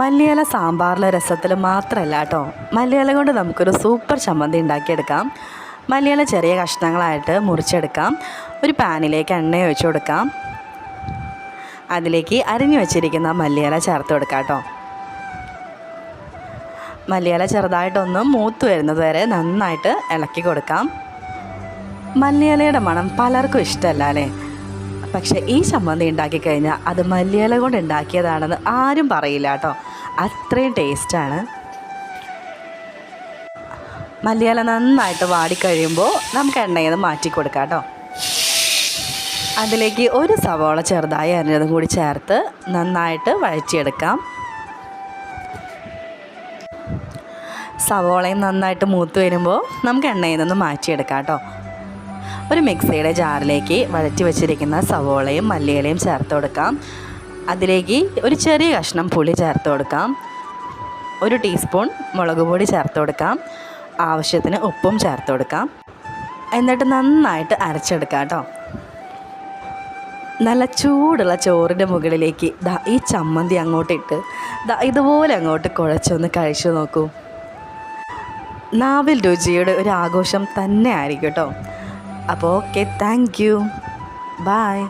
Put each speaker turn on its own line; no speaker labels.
മല്ലിയില സാമ്പാറിലെ രസത്തിൽ മാത്രമല്ല കേട്ടോ. മല്ലിയില കൊണ്ട് നമുക്കൊരു സൂപ്പർ ചമ്മന്തി ഉണ്ടാക്കിയെടുക്കാം. മല്ലിയില ചെറിയ കഷ്ണങ്ങളായിട്ട് മുറിച്ചെടുക്കാം. ഒരു പാനിലേക്ക് എണ്ണ ഒഴിച്ചു കൊടുക്കാം. അതിലേക്ക് അരിഞ്ഞു വെച്ചിരിക്കുന്ന മല്ലിയില ചേർത്ത് കൊടുക്കാം കേട്ടോ. മല്ലിയില ചെറുതായിട്ടൊന്ന് മൂത്ത് വരുന്നത് വരെ നന്നായിട്ട് ഇളക്കി കൊടുക്കാം. മല്ലിയിലയുടെ മണം പലർക്കും ഇഷ്ടമല്ല അല്ലേ? പക്ഷേ ഈ ചമ്മന്തി ഉണ്ടാക്കി കഴിഞ്ഞാൽ അത് മല്ലിയില കൊണ്ട് ഉണ്ടാക്കിയതാണെന്ന് ആരും പറയില്ല കേട്ടോ. അത്രയും ടേസ്റ്റാണ്. മല്ലിയില നന്നായിട്ട് വാടിക്കഴിയുമ്പോൾ നമുക്ക് എണ്ണയിൽ നിന്ന് മാറ്റി കൊടുക്കാം കേട്ടോ. അതിലേക്ക് ഒരു സവോള ചെറുതായി അരിഞ്ഞതും കൂടി ചേർത്ത് നന്നായിട്ട് വഴറ്റിയെടുക്കാം. സവോളയും നന്നായിട്ട് മൂത്ത് വരുമ്പോൾ നമുക്ക് എണ്ണയിൽ നിന്ന് മാറ്റിയെടുക്കാം കേട്ടോ. ഒരു മിക്സിയുടെ ജാറിലേക്ക് വഴറ്റി വെച്ചിരിക്കുന്ന സവോളയും മല്ലിയിലയും ചേർത്ത് കൊടുക്കാം. അതിലേക്ക് ഒരു ചെറിയ കഷ്ണം പുളി ചേർത്ത് കൊടുക്കാം. ഒരു ടീസ്പൂൺ മുളക് പൊടി ചേർത്ത് കൊടുക്കാം. ആവശ്യത്തിന് ഉപ്പും ചേർത്ത് കൊടുക്കാം. എന്നിട്ട് നന്നായിട്ട് അരച്ചെടുക്കാം കേട്ടോ. നല്ല ചൂടുള്ള ചോറിന്റെ മുകളിലേക്ക് ദാ ഈ ചമ്മന്തി അങ്ങോട്ടിട്ട് ദാ ഇതുപോലെ അങ്ങോട്ട് കുഴച്ചൊന്ന് കഴിച്ചു നോക്കൂ. നാവിൽ രുചിയുടെ ഒരു ആഘോഷം തന്നെ ആയിരിക്കും കേട്ടോ. അപ്പോൾ ഓക്കെ താങ്ക് യു. ബായ്